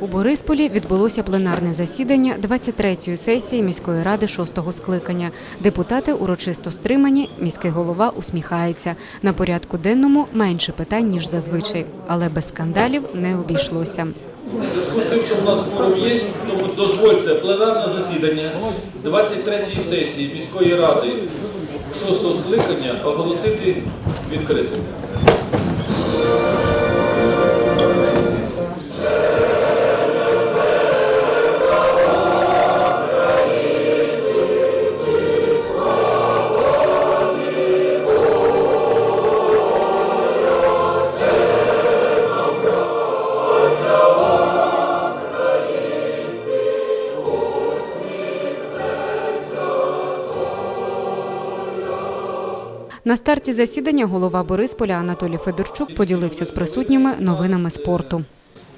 У Борисполі відбулося пленарне засідання 23-ї сесії міської ради 6-го скликання. Депутати урочисто стримані, міський голова усміхається. На порядку денному менше питань, ніж зазвичай, але без скандалів не обійшлося. Зв'язку з тим, що в нас форум є, тому дозвольте пленарне засідання 23-ї сесії міської ради 6-го скликання оголосити відкритим. На старті засідання голова Борисполя Анатолій Федорчук поділився з присутніми новинами спорту.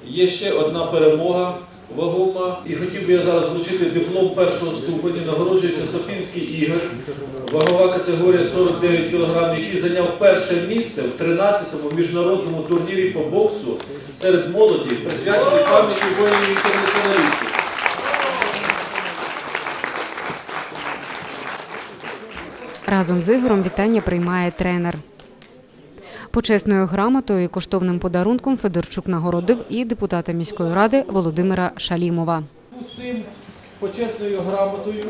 Є ще одна перемога вагома. І хотів би я зараз вручити диплом першого ступеня. Нагороджується Софінський Ігор, вагова категорія 49 кг, який зайняв перше місце в 13-му міжнародному турнірі по боксу серед молоді, присвячений пам'яті воїнів-інтернаціоналістів. Разом з Ігорем вітання приймає тренер. Почесною грамотою і коштовним подарунком Федорчук нагородив і депутата міської ради Володимира Шалімова. З почесною грамотою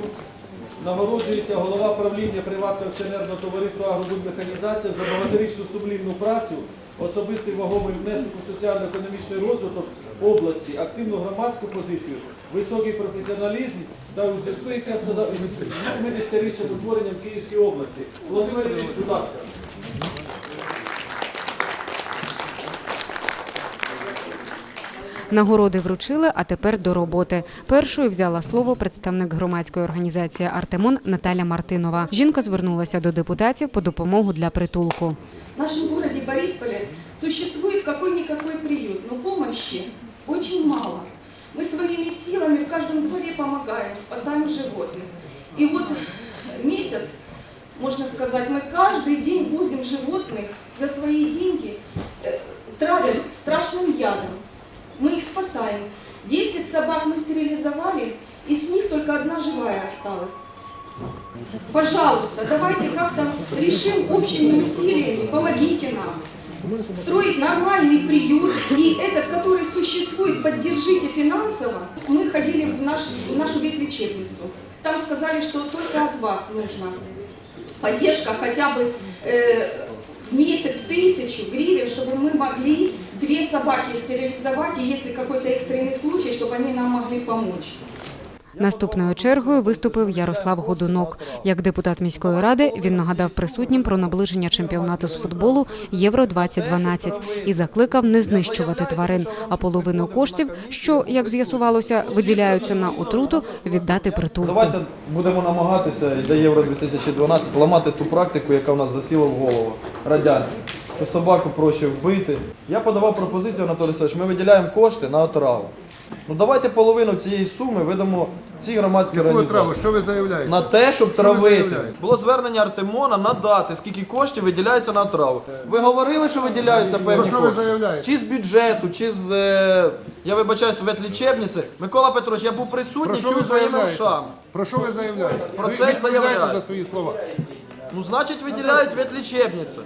нагороджується голова правління приватного акціонерного товариства «Агробудмеханізація» за багаторічну сублімну працю, особистий вагомий внесок у соціально-економічний розвиток області, активну громадську позицію, високий професіоналізм та у зв'язку яке з 80-річним утворенням Київської області. Володимир Ілліч, будь ласка. Нагороди вручили, а тепер до роботи. Першою взяла слово представник громадської організації Артемон Наталя Мартинова. Жінка звернулася до депутатів по допомогу для притулку. В нашем городе Борисполе существует какой-никакой приют, но помощи очень мало. Мы своими силами в каждом дворе помогаем, спасаем животных. И вот месяц, можно сказать, мы каждый день возим животных за свои деньги, э, травят страшным ядом. Мы их спасаем. 10 собак мы стерилизовали, из них только одна живая осталась. Пожалуйста, давайте как-то решим общими усилиями, помогите нам. Строить нормальный приют, и этот, который существует, поддержите финансово. Мы ходили в, наш, в нашу ветлечебницу. Там сказали, что только от вас нужна поддержка хотя бы э, в месяц тысячу гривен, чтобы мы могли две собаки стерилизовать, и если какой-то экстренный случай, чтобы они нам могли помочь. Наступною чергою виступив Ярослав Годунок. Як депутат міської ради він нагадав присутнім про наближення чемпіонату з футболу Євро 2012 і закликав не знищувати тварин, а половину коштів, що як з'ясувалося, виділяються на отруту, віддати притулку. Давайте будемо намагатися і до Євро 2012 ламати ту практику, яка в нас засіла в голову радянську. Що собаку проще вбити. Я подавав пропозицію, Анатолій Савич, ми виділяємо кошти на отраву. Ну давайте половину цієї суми видамо цій громадській Яку організації. траву? Що ви заявляєте? На те, щоб Що ви травити. заявляєте? Було звернення Артемона надати, скільки коштів виділяється на траву. Ви говорили, що виділяються певні що ви кошти? заявляєте? Чи з бюджету, чи з, е, я вибачаюсь, ветлічебниці. Микола Петрович, я був Про присутній, що ви чую своїми заявляєте? ушами. Про що ви заявляєте? Про ви це відповідаєте заявляю. за свої слова. Ну, значить, виділяють ветлічебниці.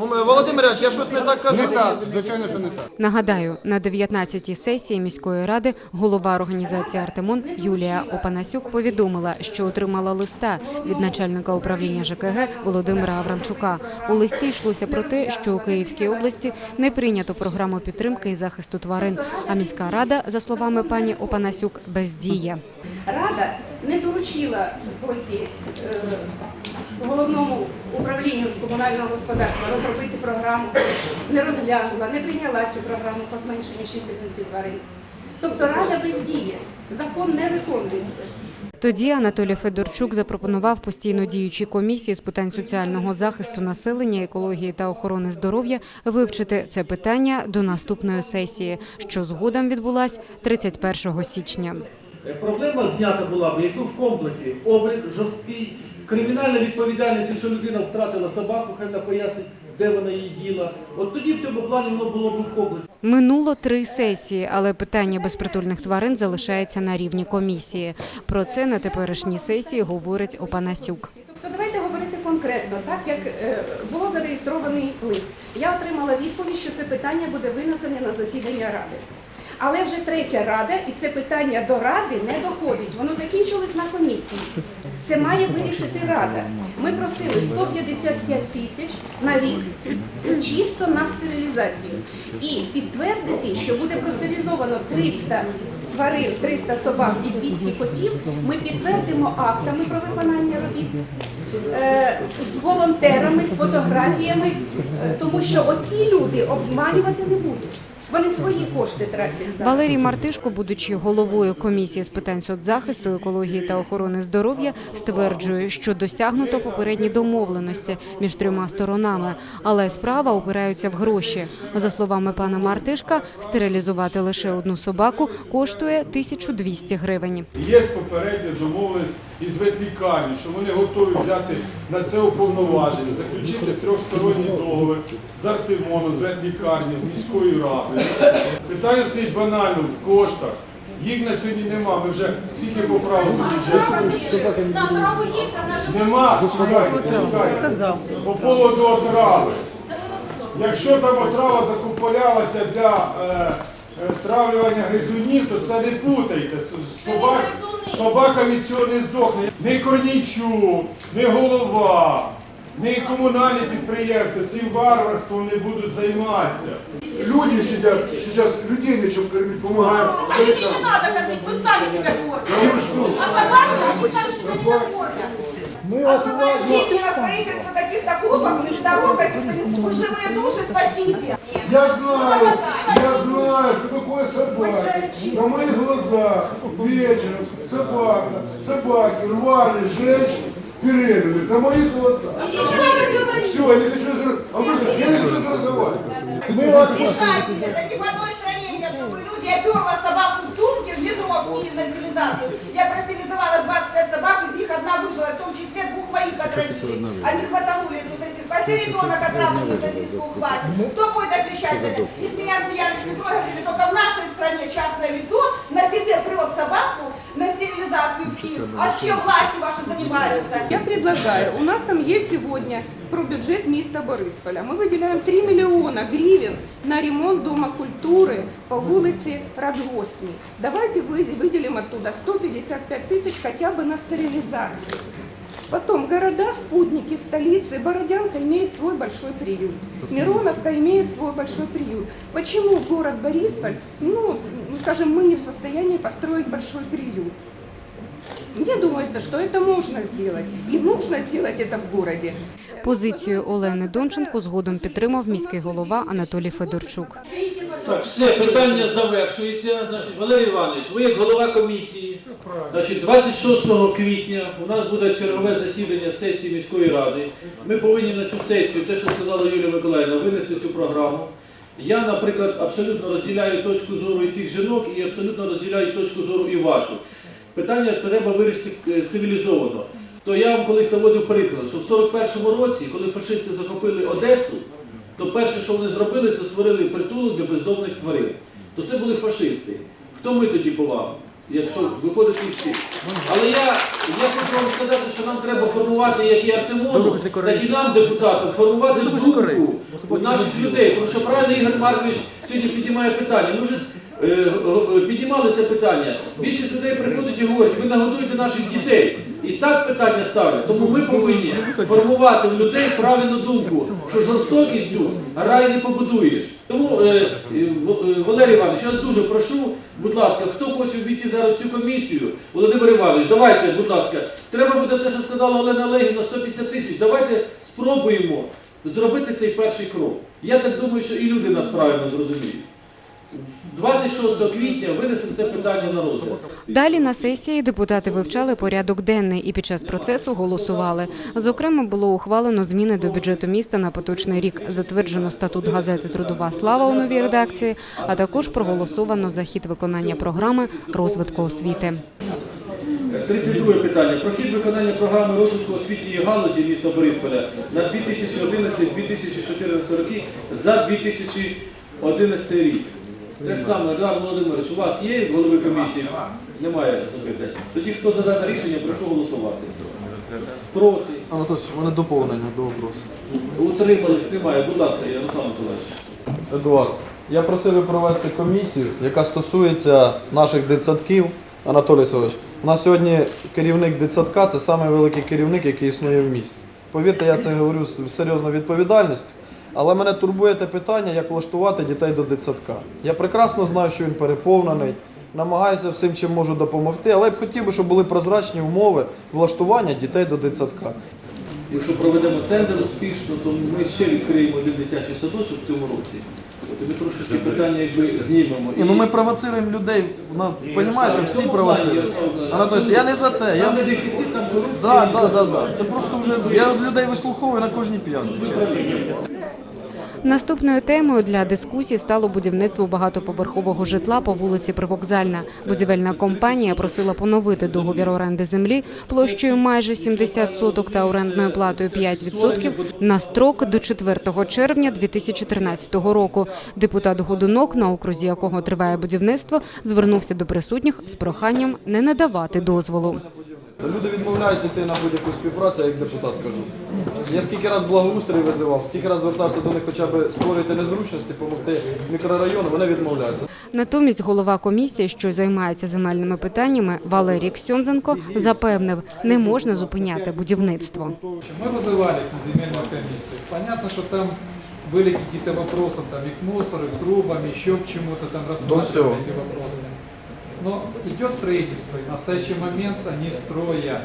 Ну, ми- Володимир Ильич, я щось не так кажу. Не так, звичайно, що не так. Нагадаю, на 19-й сесії міської ради голова організації Артемон Юлія Опанасюк повідомила, що отримала листа від начальника управління ЖКГ Володимира Аврамчука. У листі йшлося про те, що у Київській області не прийнято програму підтримки і захисту тварин. А міська рада, за словами пані Опанасюк, бездіє. Рада не доручила досі е, головному управлінню з комунального господарства розробити програму, не розглянула, не прийняла цю програму по зменшенню чисельності тварин. Тобто рада бездіє, закон не виконується. Тоді Анатолій Федорчук запропонував постійно діючій комісії з питань соціального захисту населення, екології та охорони здоров'я вивчити це питання до наступної сесії, що згодом відбулась 31 січня. Е, Проблема знята була б, якби в комплексі облік жорсткий, кримінальна відповідальність, якщо людина втратила собаку, хай вона пояснить, де вона її діла. От тоді в цьому плані воно було б в комплексі. Минуло три сесії, але питання безпритульних тварин залишається на рівні комісії. Про це на теперішній сесії говорить Опанасюк. То давайте говорити конкретно, так як е, було зареєстрований лист. Я отримала відповідь, що це питання буде винесене на засідання ради. Але вже третя рада, і це питання до ради не доходить. Воно закінчилось на комісії. Це має вирішити рада. Ми просили 155 тисяч на рік чисто на стерилізацію. І підтвердити, що буде простерилізовано 300 тварин, 300 собак і 200 котів, ми підтвердимо актами про виконання робіт. е, З волонтерами, з фотографіями, е, тому що оці люди обманювати не будуть. Вони свої кошти тратять зараз. Валерій Мартишко, будучи головою комісії з питань соцзахисту, екології та охорони здоров'я, стверджує, що досягнуто попередні домовленості між трьома сторонами, але справа опираються в гроші. За словами пана Мартишка, стерилізувати лише одну собаку коштує 1200 гривень. Є попередня домовленість із ветлікарні, що вони готові взяти на це уповноваження, заключити трьохсторонній договір з Артемоном, з ветлікарні, з міською радою. Питання стоїть банально в коштах. Їх на сьогодні нема. Ми вже скільки поправили до бюджету. Нема, почекайте. По поводу отрави. Якщо там отрава закуполялася для е, е, травлювання гризунів, то це не путайте. С- Це не Собак. Собака від цього не здохне. Ні Корнійчук, ні голова, ні комунальні підприємства цим варварством не будуть займатися. Люди сидять, сейчас людей нечем кормить, помогаем. А людей не надо кормить, пусть сами себя кормят. Ну? А собаки, они сами себя не накормят. Отвратительно строительство каких-то клубов или дорог, каких-то живые души спасите. Я знаю, я знаю, что такое собака. На моих глазах вечером собака, собаки рвали женщин, беременных. На моих глазах. Все, я не хочу, а вы же- я не хочу разговаривать. Решайте, таки в одной стране чтобы люди, я перла собаку в сумке в метро в Киев на стерилизацию. Я простерилизовала 25 собак, из них одна выжила, в том числе двух моих отравили. Они хватанули эту сосиску. А если ребенок отравленную сосиску ухватит, кто будет отвечать за это? Из меня смеялись не говорили, только в нашей стране частное лицо на себе прет собаку на стерилизацию в Киев. А с чем власти ваши занимаются? Я предлагаю, у нас там есть сегодня про бюджет міста Борисполя. Ми виділяємо 3 мільйона гривень на ремонт Дома культури по вулиці Радгоспній. Давайте ви- выделим оттуда 155 тысяч хотя бы на стерилизацию. Потом города, спутники, столицы. Бородянка имеет свой большой приют. Мироновка имеет свой большой приют. Почему город Борисполь, ну, скажем, мы не в состоянии построить большой приют? Мне думается, что это можно сделать. И нужно сделать это в городе. Позицію Олени Донченко згодом підтримав міський голова Анатолій Федорчук. Так, все, питання завершується. Значить, Валерій Іванович, ви як голова комісії, значить, 26 квітня у нас буде чергове засідання сесії міської ради. Ми повинні на цю сесію, те, що сказала Юлія Миколаївна, винести цю програму. Я, наприклад, абсолютно розділяю точку зору і цих жінок і абсолютно розділяю точку зору і вашу. Питання треба вирішити е, цивілізовано. То я вам колись наводив приклад, що в 41-му році, коли фашисти захопили Одесу, то перше, що вони зробили, це створили притулок для бездомних тварин. То це були фашисти. Хто ми тоді по якщо виходити цих? Але я, я хочу вам сказати, що нам треба формувати як і Артемону, так і нам, депутатам, формувати думку наших людей. Тому що правильно Ігор Маркович сьогодні піднімає питання. Ми вже піднімали це питання. Більшість людей приходять і говорять, ви нагодуєте наших дітей. І так питання ставлять. Тому ми повинні формувати в людей правильну думку, що жорстокістю рай не побудуєш. Тому, е, е, е, Валерій Іванович, я дуже прошу, будь ласка, хто хоче війти зараз в цю комісію, Володимир Іванович, давайте, будь ласка, треба буде те, що сказала Олена Олегівна, 150 тисяч. Давайте спробуємо зробити цей перший крок. Я так думаю, що і люди нас правильно зрозуміють. 26 квітня винесемо це питання на розгляд. Далі на сесії депутати вивчали порядок денний і під час процесу голосували. Зокрема, було ухвалено зміни до бюджету міста на поточний рік, затверджено статут газети Трудова слава у новій редакції, а також проголосовано за хід виконання програми розвитку освіти. 32 питання. Про хід виконання програми розвитку освітньої галузі міста Борисполя на 2011-2014 роки за 11 рік. Те ж саме, Едуард Володимирович, у вас є голови комісії? Немає запитань. Тоді хто за дане рішення, прошу голосувати. Проти. Анатолій, у мене доповнення до вопросу. Утримались, немає. Будь ласка, Ярослав Миколаївич. Едуард, я просив би провести комісію, яка стосується наших дитсадків. Анатолій Васильович, у нас сьогодні керівник дитсадка це найвеликий керівник, який існує в місті. Повірте, я це говорю з серйозною відповідальністю. Але мене турбує те питання, як влаштувати дітей до дитсадка. Я прекрасно знаю, що він переповнений, намагаюся всім, чим можу допомогти, але я б хотів би, щоб були прозрачні умови влаштування дітей до дитсадка. Якщо проведемо тендер успішно, то ми ще відкриємо один дитячий садочок в цьому році. От ми трошки ці питання якби знімемо. Ні, ну ми провоцируємо людей, на, розумієте, всі провоцирують. Анатолій, я не за те. Там не дефіцит, там корупція. Да, да, да, да. Це просто вже я людей вислуховую на кожній п'ятці. чесно. Наступною темою для дискусії стало будівництво багатоповерхового житла по вулиці Привокзальна. Будівельна компанія просила поновити договір оренди землі площею майже 70 соток та орендною платою 5% на строк до 4 червня 2013 року. Депутат Годунок, на окрузі якого триває будівництво, звернувся до присутніх з проханням не надавати дозволу. Люди відмовляються йти на будь-яку співпрацю, як депутат кажу. Я скільки раз благоустрій визивав, скільки раз звертався до них хоча б створити незручності, допомогти мікрорайону, вони відмовляються. Натомість голова комісії, що займається земельними питаннями, Валерій Ксьонзенко, запевнив, не можна зупиняти будівництво. Мы вызывали их на земельную комиссию. Понятно, что там были какие-то вопросы там, и к мусору, и к трубам, еще к чему-то там всего. рассматривали эти вопросы. Но идет строительство, и в настоящий момент они строят.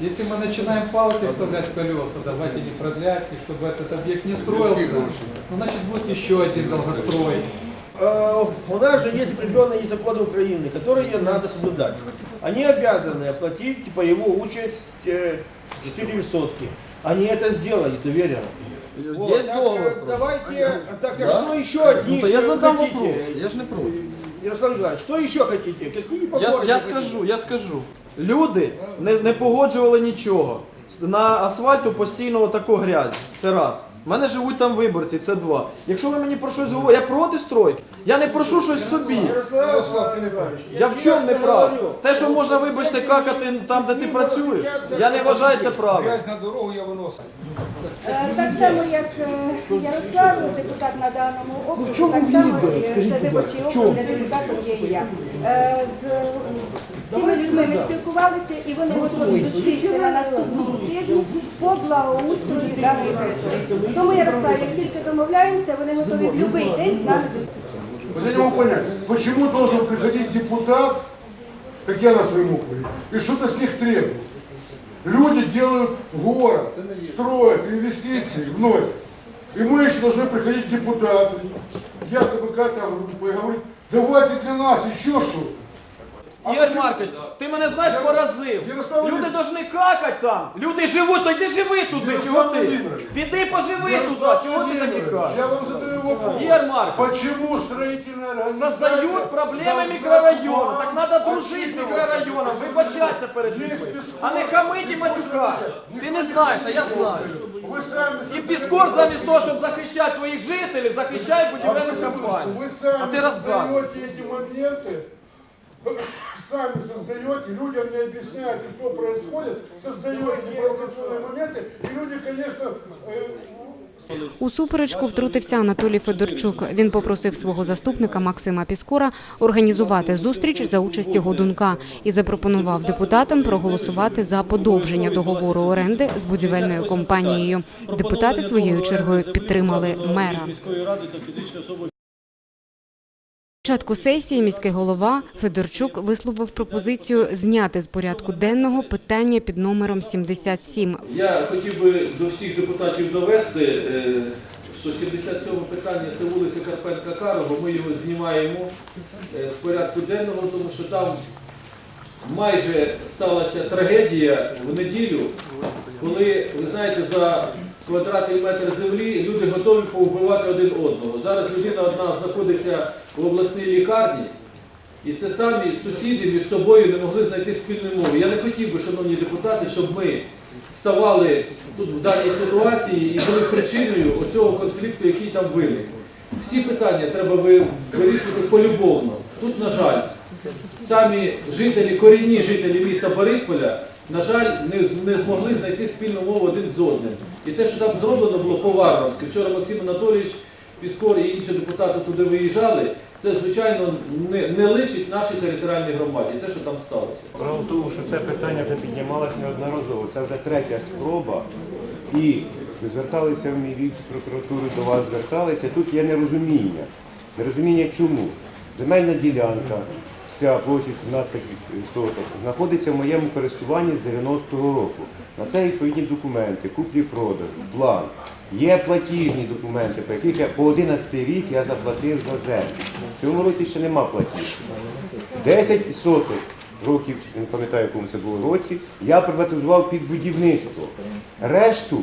Если мы начинаем палки вставлять в колеса, давайте не продлять, и чтобы этот объект не строился, ну, значит будет еще один долгострой. Э, У нас же есть определенные законы Украины, которые надо соблюдать. Они обязаны оплатить по его участь э, 4 сотки. Они это сделают, уверен. Вот, Есть так, э. Давайте, так а что еще одни Ну то я э, задам хотите? вопрос, я ж не проти. Ярослав Николаевич, что еще хотите? Какие Я, я скажу, я скажу. Люди не, не погоджували нічого. На асфальту постійно тако грязь. Це раз. У мене живуть там виборці, це два. Якщо ви мені про щось говорите, я проти стройки. Я не прошу щось собі. Я в чому не прав? Те, що можна, вибачте, какати там, де ти працюєш, я не вважаю це правильно. на дорогу я выношу. Е, Так само, як е, Ярослав, депутат на даному окрузі, так само це виборчий округ, де депутатом є і я Е, З цими людьми ми спілкувалися і вони готові зустрітися на наступному тижні по благоустрою даної території. Тому, Ярослав, як тільки домовляємося, вони готові в будь-який день з нами зустрітися. Вот я не могу понять, почему должен приходить депутат, как я на своем округе, и что-то с них требует. Люди делают город, строят, инвестиции, вносят. И мы еще должны приходить депутаты, якобы какая-то группа, и говорить, давайте для нас еще что Ігор Маркович, ти мене знаєш Я- поразив. Ярослав Люди Володимирович. повинні какати там. Люди живуть, то йди живи туди. Ярослав Чого ти? Володимирович. Піди поживи туди. Ярослав Чого ти такі Владимирович, кажеш? Я вам задаю вопрос. Ігор Маркович, Почему строительная организация Создают проблемы должна микрорайона. вам Так надо дружить з отчитываться? микрорайоном, вибачатися перед Есть людьми. Песков. А не хамить і матюкати. Ти не знаєш, а я знаю. Вы сами І создаете- Піскор замість того, щоб захищати своїх жителів, захищає будівельну компанію. Вы сами А ты рассказывай. создаете эти моменты, сами создаете, людям не объясняете, что происходит, создаете непровокационные моменты, и люди, конечно, э, У суперечку втрутився Анатолій Федорчук. Він попросив свого заступника Максима Піскора організувати зустріч за участі Годунка і запропонував депутатам проголосувати за подовження договору оренди з будівельною компанією. Депутати своєю чергою підтримали мера. початку сесії міський голова Федорчук висловив пропозицію зняти з порядку денного питання під номером 77. Я хотів би до всіх депутатів довести, е, що 77 питання це вулиця Карпенка Карого. Ми його знімаємо е, з порядку денного, тому що там майже сталася трагедія в неділю, коли, ви знаєте, за квадратний метр землі люди готові повбивати один одного. Зараз людина одна знаходиться в обласній лікарні. І це самі сусіди між собою не могли знайти спільної мови. Я не хотів би, шановні депутати, щоб ми ставали тут в даній ситуації і були причиною оцього конфлікту, який там виник. Всі питання треба вирішувати полюбовно. Тут, на жаль, самі жителі, корінні жителі міста Борисполя, на жаль, не змогли знайти спільну мову один з одним. І те, що там зроблено було по-варварськи. Вчора Максим Анатолійович Піскор і інші депутати туди виїжджали. Це, звичайно, не, не личить нашій територіальній громаді, те, що там сталося. Справа в тому, що це питання вже піднімалось неодноразово. Це вже третя спроба. І зверталися в міліцію, в прокуратуру до вас зверталися. Тут є нерозуміння. Нерозуміння чому? Земельна ділянка, вся площа 17 соток, знаходиться в моєму користуванні з 90-го року. На це відповідні документи, куплі-продаж, план. Є платіжні документи, по яких я по 11 рік я заплатив за землю. В цьому році ще нема платіжки. 10 соток років, не пам'ятаю, якому це було році, я приватизував під будівництво. Решту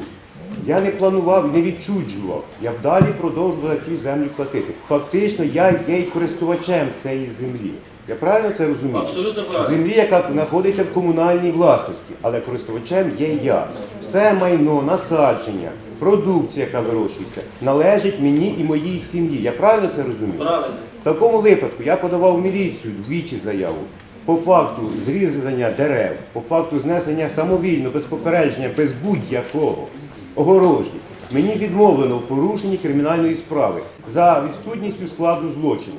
я не планував, не відчуджував. Я далі продовжував за цю землю платити. Фактично, я є користувачем цієї землі. Я правильно це розумію? Абсолютно правильно. Землі, яка знаходиться в комунальній власності, але користувачем є я. Все майно, насадження, продукція, яка вирощується, належить мені і моїй сім'ї. Я правильно це розумію? Правильно. В такому випадку я подавав в міліцію двічі заяву по факту зрізання дерев, по факту знесення самовільно, без попередження, без будь-якого огорожі. Мені відмовлено в порушенні кримінальної справи за відсутністю складу злочину.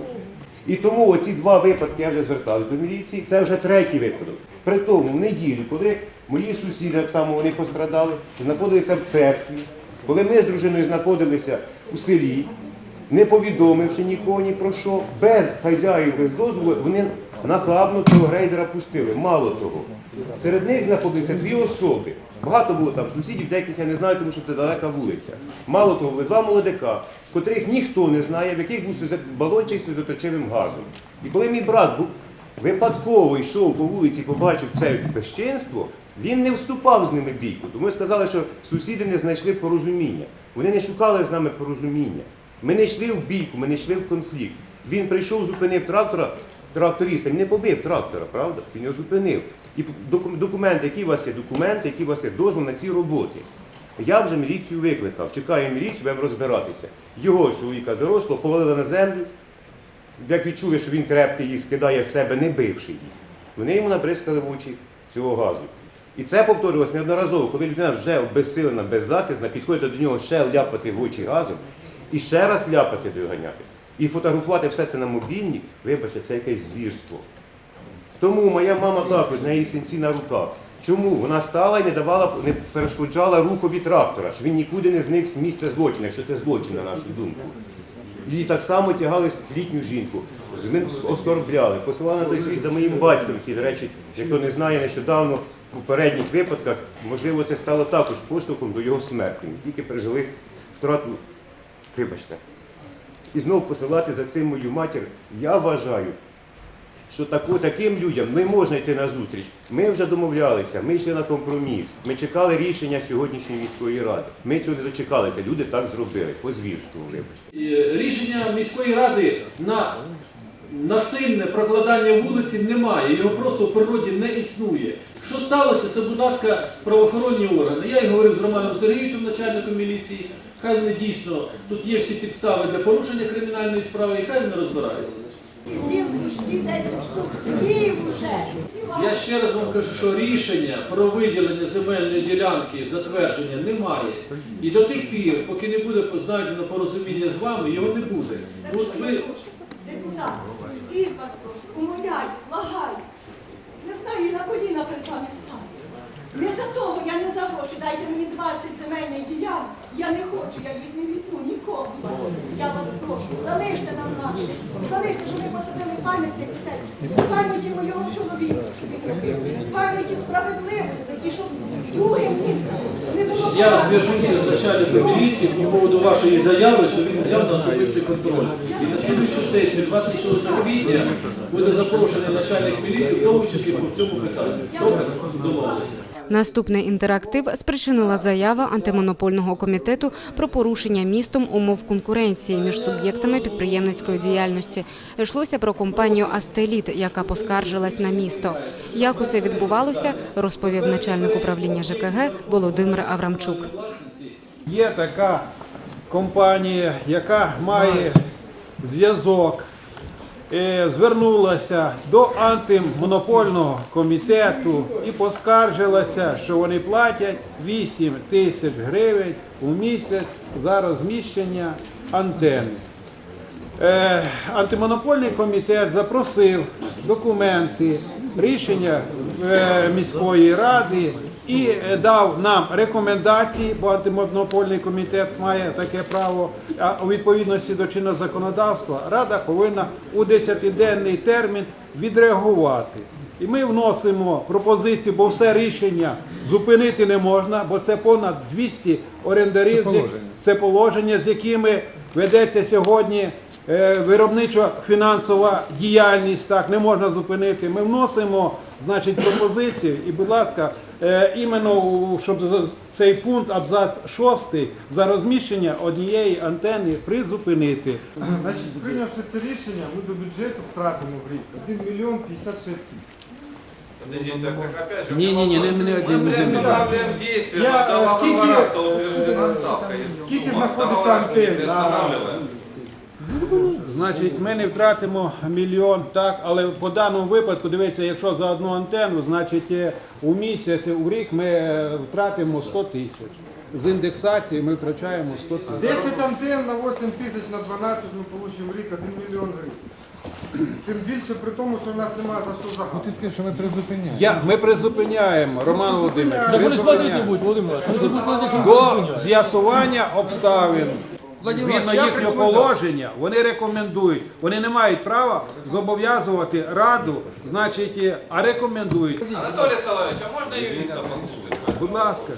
І тому оці два випадки я вже звертався до міліції. Це вже третій випадок. При тому, в неділю, коли мої сусіди так само вони пострадали, знаходилися в церкві, коли ми з дружиною знаходилися у селі, не повідомивши нікого ні про що, без хазяїв, без дозволу, вони нахабно цього грейдера пустили. Мало того, серед них знаходилися дві особи. Багато було там сусідів, деяких я не знаю, тому що це далека вулиця. Мало того, були два молодика, котрих ніхто не знає, в яких був балончик з сльозоточивим газом. І коли мій брат був випадково йшов по вулиці, побачив це безчинство, він не вступав з ними в бійку. Тому сказали, що сусіди не знайшли порозуміння. Вони не шукали з нами порозуміння. Ми не йшли в бійку, ми не йшли в конфлікт. Він прийшов, зупинив трактора, тракториста, він не побив трактора, правда? Він його зупинив. І доку- документи, які у вас є, документи, які у вас є дозвіл на ці роботи. Я вже міліцію викликав, чекаю міліцію, будемо розбиратися. Його чоловіка дорослого повалили на землю, як відчули, що він крепко її скидає в себе, не бивши її. Вони йому набризкали в очі цього газу. І це повторювалося неодноразово, коли людина вже обезсилена, беззахисна, підходить до нього ще ляпати в очі газом і ще раз ляпати доганяти. І фотографувати все це на мобільні, вибачте, це якесь звірство. Тому моя мама також, на її синці на руках. Чому? Вона стала і не давала, не перешкоджала рухові трактора, що він нікуди не зник з місця злочину, якщо це злочин, на нашу думку. Її так само тягали літню жінку, оскорбляли, посилали на той світ за моїм батьком, який, до речі, хто не знає, нещодавно у попередніх випадках, можливо, це стало також поштовхом до його смерті. Тільки пережили втрату, вибачте. І знов посилати за цим мою матір, я вважаю, що таку, таким людям не можна йти на зустріч. Ми вже домовлялися, ми йшли на компроміс. Ми чекали рішення сьогоднішньої міської ради. Ми цього не дочекалися. Люди так зробили, по звірському вибачте. Рішення міської ради на насильне прокладання вулиці немає, його просто в природі не існує. Що сталося, це, будь ласка, правоохоронні органи. Я і говорив з Романом Сергійовичем, начальником міліції. Хай вони дійсно тут є всі підстави для порушення кримінальної справи, і хай вони розбираються. Я ще раз вам кажу, що рішення про виділення земельної ділянки затвердження немає. І до тих пір, поки не буде знайдено порозуміння з вами, його не буде. От ви Депутат, всіх вас прошу, умоляю, благаю. Не знаю, на коліна перед вами стати. Не за того, я не за гроші. Дайте мені 20 земельних ділянок. Я не хочу, я їх не візьму нікого. Я вас прошу, залиште нам наші. Залиште, що ми посадили пам'ятник це. Пам'яті моєго чоловіка, робив. Пам'яті справедливості, і щоб другим містом не було. Я зв'яжуся з начальником міліції по поводу вашої заяви, що він взяв на особистий контроль. І на слідчу сесію 26 квітня буде запрошений начальник міліції, в тому числі по цьому питанню. Добре? Домовилися. Наступний інтерактив спричинила заява антимонопольного комітету про порушення містом умов конкуренції між суб'єктами підприємницької діяльності. Йшлося про компанію «Астеліт», яка поскаржилась на місто. Як усе відбувалося, розповів начальник управління ЖКГ Володимир Аврамчук. Є така компанія, яка має зв'язок звернулася до антимонопольного комітету і поскаржилася, що вони платять 8 тисяч гривень у місяць за розміщення антени. Е, Антимонопольний комітет запросив документи, рішення е, міської ради і е, дав нам рекомендації, бо антимонопольний комітет має таке право. А у відповідності до чинного законодавства рада повинна у 10-денний термін відреагувати. І ми вносимо пропозицію, бо все рішення зупинити не можна, бо це понад 200 орендарів. Це положення, це положення з якими ведеться сьогодні е, виробничо-фінансова діяльність. Так не можна зупинити. Ми вносимо, значить, пропозицію. І, будь ласка, іменно щоб за- цей пункт абзац 6 за розміщення однієї антени призупинити. Значить, прийнявши це рішення, ми до бюджету втратимо в рік 1 мільйон 56 тисяч. Ні-ні-ні, не, не один. Я, е, скільки, скільки знаходиться антенн Значить, ми не втратимо мільйон, так, але по даному випадку, дивіться, якщо за одну антенну, значить е, у місяць, у рік ми е, втратимо 100 тисяч. З індексації ми втрачаємо 100 тисяч. 10 антенн на 8 тисяч на 12 ми в рік 1 мільйон гривень. Тим більше при тому, що в нас немає за що загадати. Ти скажеш, що ми призупиняємо. Я, ми призупиняємо, Роман Володимирович, призупиняємо. до з'ясування обставин. Згідно їхнього положення, вони рекомендують, вони не мають права зобов'язувати раду, значить, е, а рекомендують. Анатолій Солович, а можна юриста послухати? Будь ласка.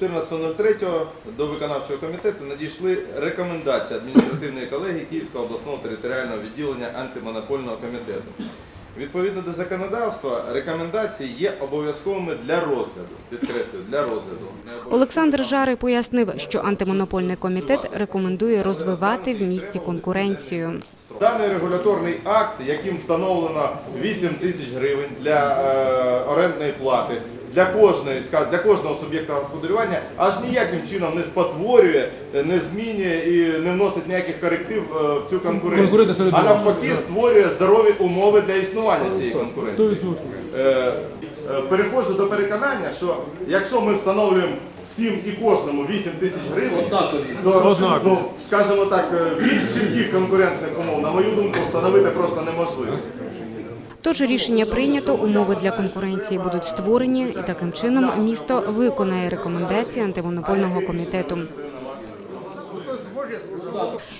14.03 до виконавчого комітету надійшли рекомендації адміністративної колегії Київського обласного територіального відділення антимонопольного комітету. Відповідно до законодавства, рекомендації є обов'язковими для розгляду. Підкреслюю, для розгляду. Олександр Жари пояснив, що антимонопольний комітет рекомендує розвивати в місті конкуренцію. Даний регуляторний акт, яким встановлено 8 тисяч гривень для е, орендної плати для кожної ска- для кожного суб'єкта господарювання, аж ніяким чином не спотворює, не змінює і не вносить ніяких коректив е, в цю конкуренцію, а навпаки створює здорові умови для існування цієї конкуренції. Е, е, Переходжу до переконання, що якщо ми встановлюємо всім і кожному 8 тисяч гривень, то, ну, скажімо так, більш чітких конкурентних умов, на мою думку, встановити просто неможливо. Тож рішення прийнято, умови для конкуренції будуть створені, і таким чином місто виконає рекомендації антимонопольного комітету.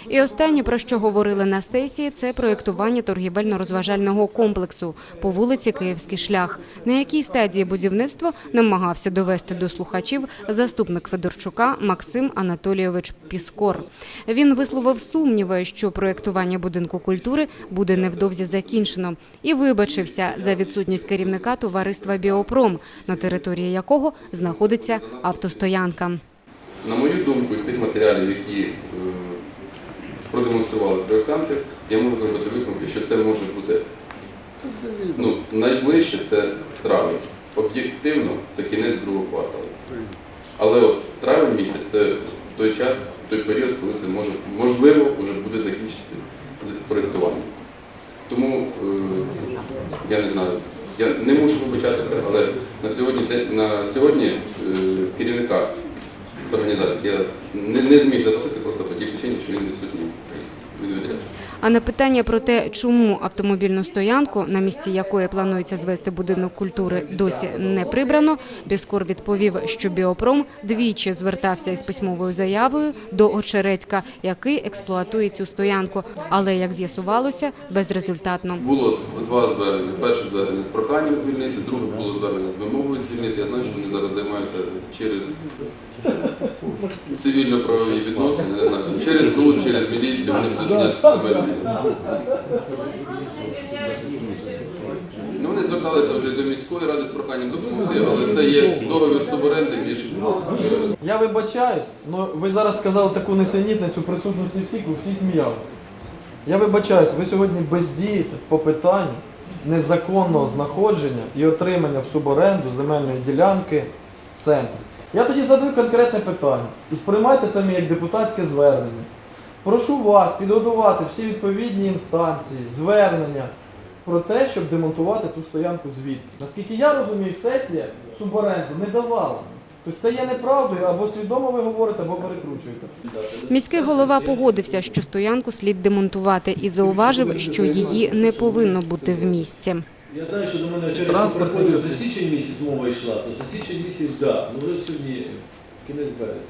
І останнє, про що говорили на сесії, це проєктування торгівельно-розважального комплексу по вулиці Київський шлях, на якій стадії будівництва намагався довести до слухачів заступник Федорчука Максим Анатолійович Піскор. Він висловив сумніви, що проєктування будинку культури буде невдовзі закінчено, і вибачився за відсутність керівника товариства Біопром, на території якого знаходиться автостоянка. На мою думку, із тих матеріалів, які продемонстрували проєктанти, я можу зробити висновки, що це може бути ну, найближче це травень. Об'єктивно це кінець другого кварталу. Але от травень місяць це той час, той період, коли це може можливо вже буде закінчитися проєктування. Тому е, я не знаю, я не мушу вибачатися, але на сьогодні, на сьогодні е, керівника організації я не, не зміг запросити просто по тій причині, що він відсутній. А на питання про те, чому автомобільну стоянку, на місці якої планується звести будинок культури, досі не прибрано, Піскор відповів, що Біопром двічі звертався із письмовою заявою до Очерецька, який експлуатує цю стоянку, але як з'ясувалося, безрезультатно. Було два звернення. Перше звернення з проханням звільнити, друге було звернення з вимогою звільнити. Я знаю, що вони зараз займаються через цивільно-правові відносини, не знаю, через суд, через міліцію, вони будуть зайнятися земельними. Ну, вони зверталися вже до міської ради з проханням допомогти, але це є договір суборенди між Я вибачаюсь, але ви зараз сказали таку несенітницю присутності всіх, ви всі сміялися. Я вибачаюсь, ви сьогодні бездієте по питанню незаконного знаходження і отримання в суборенду земельної ділянки в центрі. Я тоді задаю конкретне питання і сприймайте це як депутатське звернення. Прошу вас підготувати всі відповідні інстанції, звернення про те, щоб демонтувати ту стоянку звідти. Наскільки я розумію, сесія суборенду не давала. Тобто це є неправдою, або свідомо ви говорите, або перекручуєте. Міський голова погодився, що стоянку слід демонтувати і зауважив, що її не повинно бути в місті. Я знаю, що до мене вчора Транспорт приходив буде. за січень місяць мова йшла, то за січень місяць да, ну вже сьогодні кінець березня.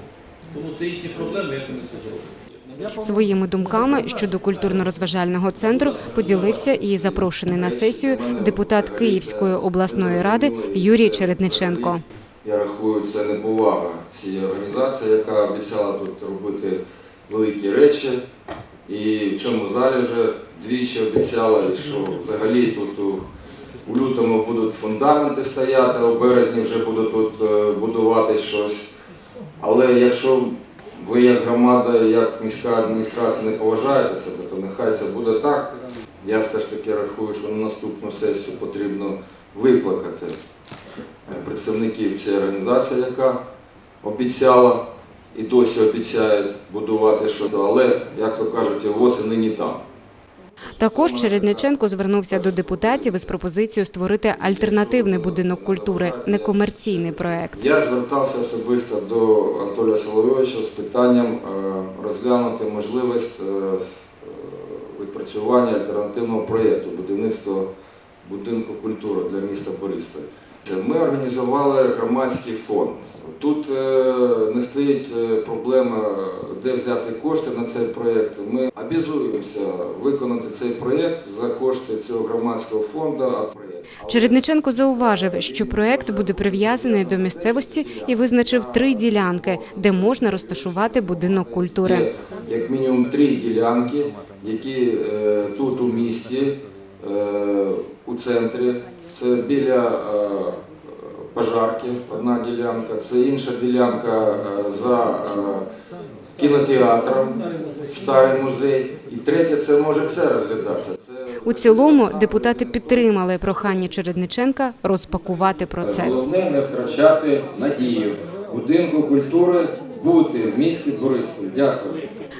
Тому це їхні проблеми, як вони це зроблять. Своїми думками щодо культурно-розважального центру поділився і запрошений на сесію депутат Київської обласної ради Юрій Чередниченко. Я рахую, це неповага цієї організації, яка обіцяла тут робити великі речі. І в цьому залі вже двічі обіцяла, що взагалі тут у, у лютому будуть фундаменти стояти, у березні вже буде тут е, будувати щось. Але якщо ви як громада, як міська адміністрація не поважаєте себе, то нехай це буде так. Я все ж таки рахую, що на наступну сесію потрібно викликати е, представників цієї організації, яка обіцяла і досі обіцяє будувати щось, але, як то кажуть, восени нині там. Також Чередниченко звернувся до депутатів із пропозицією створити альтернативний будинок культури, некомерційний проект. Я звертався особисто до Анатолія Соловйовича з питанням е, розглянути можливість е, е, відпрацювання альтернативного проєкту будівництва будинку культури для міста Бориспіль. Ми організували громадський фонд. Тут е, не стоїть е, проблема, де взяти кошти на цей проєкт. Ми обізуємося виконати цей проєкт за кошти цього громадського фонду. Проєкт Чередниченко зауважив, що проект буде прив'язаний до місцевості і визначив три ділянки, де можна розташувати будинок культури. Як мінімум три ділянки, які е, тут у місті, у центрі. Це біля е, пожарки одна ділянка, це інша ділянка е, за е, кінотеатром, старий музей. І третє це може це розглядатися. У цілому депутати підтримали прохання Чередниченка розпакувати процес. головне не втрачати надію. Будинку культури бути в місті Бориспіль. Дякую.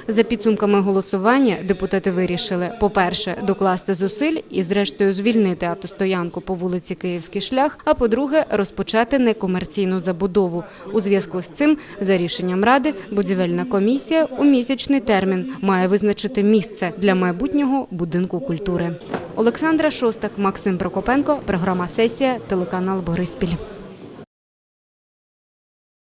За підсумками голосування депутати вирішили, по-перше, докласти зусиль і зрештою звільнити автостоянку по вулиці Київський шлях, а по-друге, розпочати некомерційну забудову. У зв'язку з цим, за рішенням Ради, будівельна комісія у місячний термін має визначити місце для майбутнього будинку культури. Олександра Шостак, Максим Прокопенко, програма «Сесія», телеканал «Бориспіль».